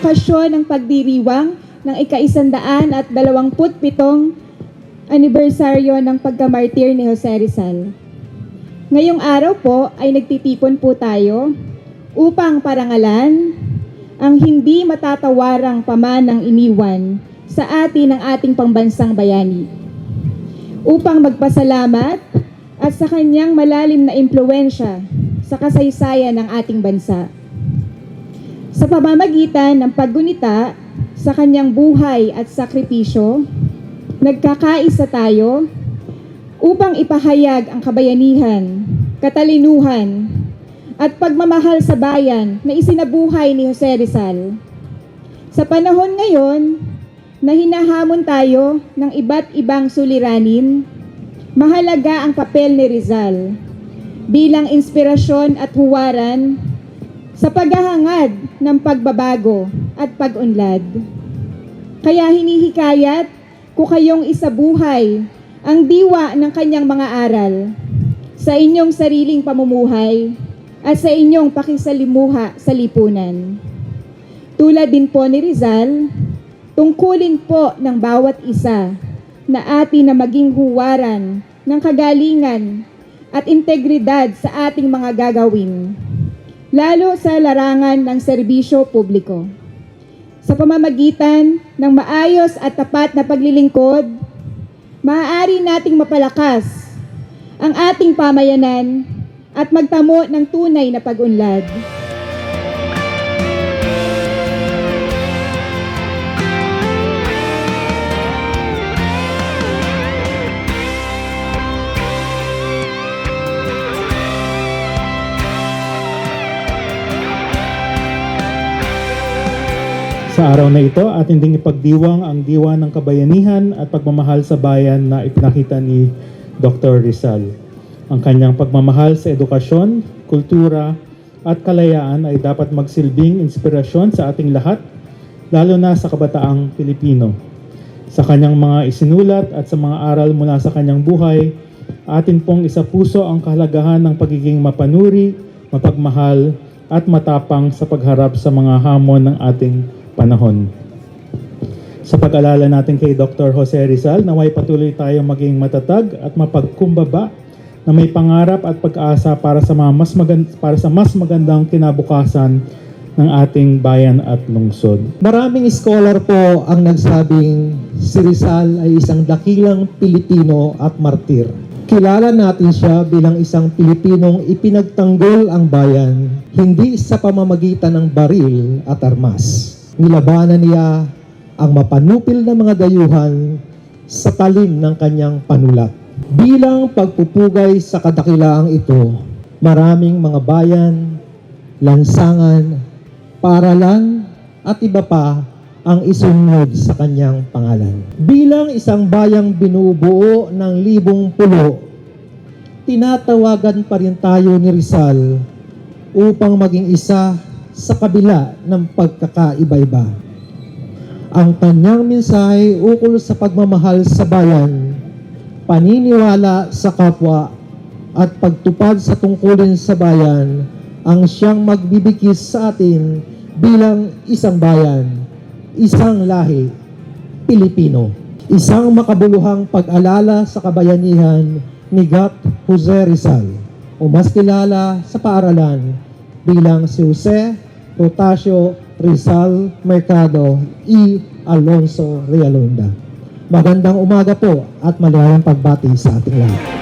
okasyon ng pagdiriwang ng ikaisandaan at dalawamput pitong anibersaryo ng pagkamartir ni Jose Rizal. Ngayong araw po ay nagtitipon po tayo upang parangalan ang hindi matatawarang pamanang iniwan sa atin ng ating pambansang bayani. Upang magpasalamat at sa kanyang malalim na impluensya sa kasaysayan ng ating bansa. Sa pamamagitan ng paggunita sa kanyang buhay at sakripisyo, nagkakaisa tayo upang ipahayag ang kabayanihan, katalinuhan, at pagmamahal sa bayan na isinabuhay ni Jose Rizal. Sa panahon ngayon na hinahamon tayo ng iba't ibang suliranin, mahalaga ang papel ni Rizal bilang inspirasyon at huwaran sa paghahangad ng pagbabago at pag-unlad. Kaya hinihikayat ko kayong isabuhay ang diwa ng kanyang mga aral sa inyong sariling pamumuhay at sa inyong pakisalimuha sa lipunan. Tulad din po ni Rizal, tungkulin po ng bawat isa na atin na maging huwaran ng kagalingan at integridad sa ating mga gagawin, lalo sa larangan ng serbisyo publiko. Sa pamamagitan ng maayos at tapat na paglilingkod, maaari nating mapalakas ang ating pamayanan at magtamo ng tunay na pag-unlad. Sa araw na ito, ating ding ipagdiwang ang diwa ng kabayanihan at pagmamahal sa bayan na ipinakita ni Dr. Rizal. Ang kanyang pagmamahal sa edukasyon, kultura at kalayaan ay dapat magsilbing inspirasyon sa ating lahat, lalo na sa kabataang Pilipino. Sa kanyang mga isinulat at sa mga aral mula sa kanyang buhay, atin pong isa puso ang kahalagahan ng pagiging mapanuri, mapagmahal at matapang sa pagharap sa mga hamon ng ating panahon. Sa pag-alala natin kay Dr. Jose Rizal, naway patuloy tayong maging matatag at mapagkumbaba na may pangarap at pag-asa para sa mas magand- para sa mas magandang kinabukasan ng ating bayan at lungsod. Maraming scholar po ang nagsabing si Rizal ay isang dakilang Pilipino at martir. Kilala natin siya bilang isang Pilipinong ipinagtanggol ang bayan, hindi sa pamamagitan ng baril at armas. Nilabanan niya ang mapanupil na mga dayuhan sa talim ng kanyang panulat. Bilang pagpupugay sa kadakilaang ito, maraming mga bayan, lansangan, paaralan at iba pa ang isunod sa kanyang pangalan. Bilang isang bayang binubuo ng libong pulo, tinatawagan pa rin tayo ni Rizal upang maging isa sa kabila ng pagkakaiba-iba. Ang kanyang mensahe ukol sa pagmamahal sa bayan, paniniwala sa kapwa at pagtupad sa tungkulin sa bayan ang siyang magbibigis sa atin bilang isang bayan, isang lahi, Pilipino. Isang makabuluhang pag-alala sa kabayanihan ni Gat Jose Rizal o mas kilala sa paaralan bilang si Jose Rotasio Rizal Mercado E. Alonso Realonda. Magandang umaga po at malayang pagbati sa ating lahat.